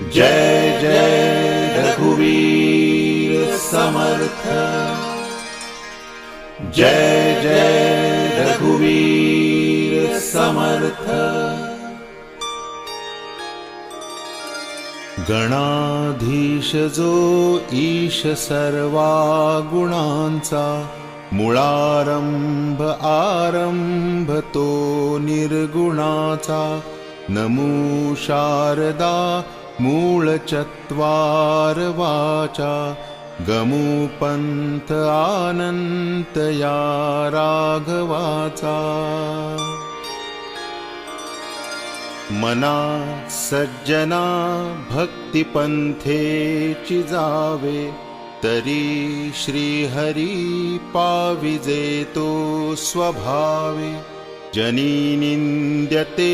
जय जय रघुवीर समर्थ। जय जय रघुवीर समर्थ। गणाधीश जो ईश सर्वा गुणांचा मुळारंभ आरंभ तो निर्गुणाचा। नमो शारदा मूळ चत्वार वाचा गमो आनंत या राघवाचा। मना सज्जना भक्तिपंथेची जावे तरी श्रीहरी पाविजेतो स्वभावे। जनी निंद्यते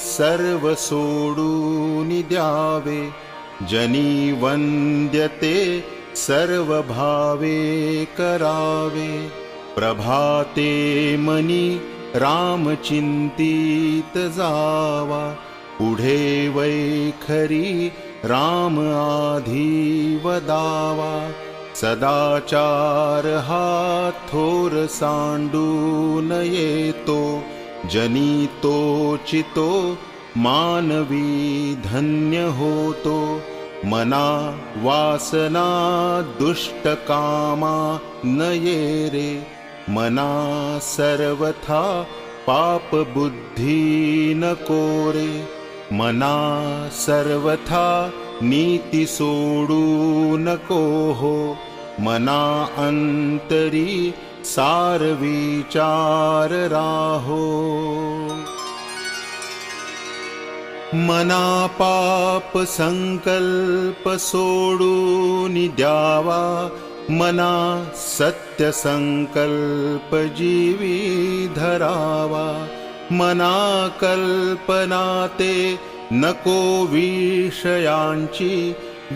सर्व सोडून द्यावे जनी वंद्यते सर्व भावे करावे। प्रभाते मनी रामचिंतित जावा पुढे वैखरी राम आधी वदावा सदाचार हा थोर सांडून येतो जनितोचितो मानवी धन्य होतो मना वासना दुष्टकामा नये रे। मना सर्वथा पापबुद्धि न कोरे मना सर्वथा नीति सोडू न कोः मना अन्तरी सार विचार राहो मना पाप संकल्प सोडून द्यावा मना सत्य संकल्प जीवी धरावा मना कल्पना ते नको विषयांची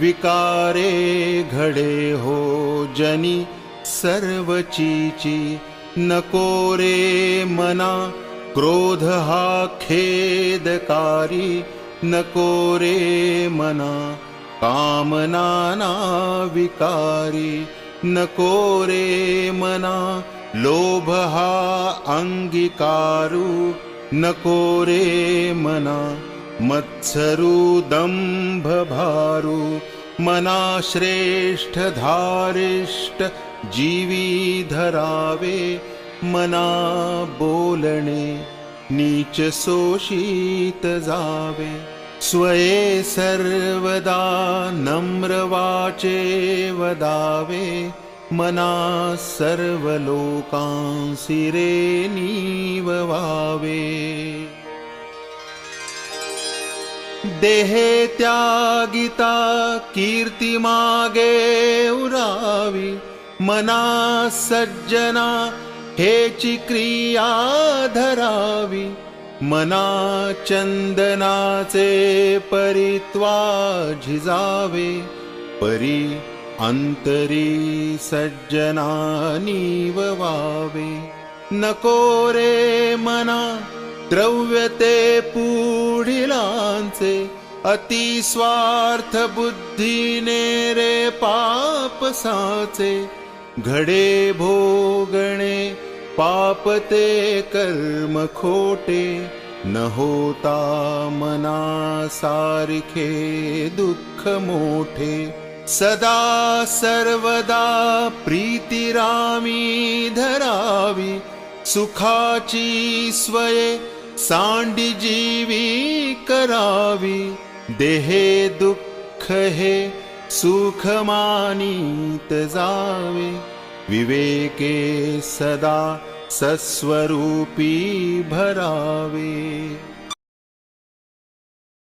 विकारे घडे हो जनी सर्वचीची नको रे मना क्रोध हा खेदकारी नको रे मना कामनाना विकारी नको रे मना लोभ हा अंगीकारू नको रे मना मत्सरू दंभ भारू मना श्रेष्ठ धारिष्ट जीवी धरावे मना बोलणे नीच शोषित जावे. स्वये सर्वदा नम्र वाचे वदावे मना सर्व लोकांसी रे नीववावे देहे त्यागिता कीर्ती मागे उरावी. मना सज्जना हेची क्रिया धरावी. मना चंदनाचे परित्वा झिजावे परी अंतरी सज्जनानी वावे. नको रे मना द्रव्य ते पुढिलांचे. अति स्वार्थ बुद्धीने रे पाप साचे. घडे भोगणे पाप ते कर्म खोटे न होता मना सारखे दुःख मोठे. सदा सर्वदा प्रीतिरामी धरावी सुखाची स्वये सांडी जीवी करावी. देहे दुःख हे सुख मानित जावे विवेके सदा सस्वरूपी भरावे।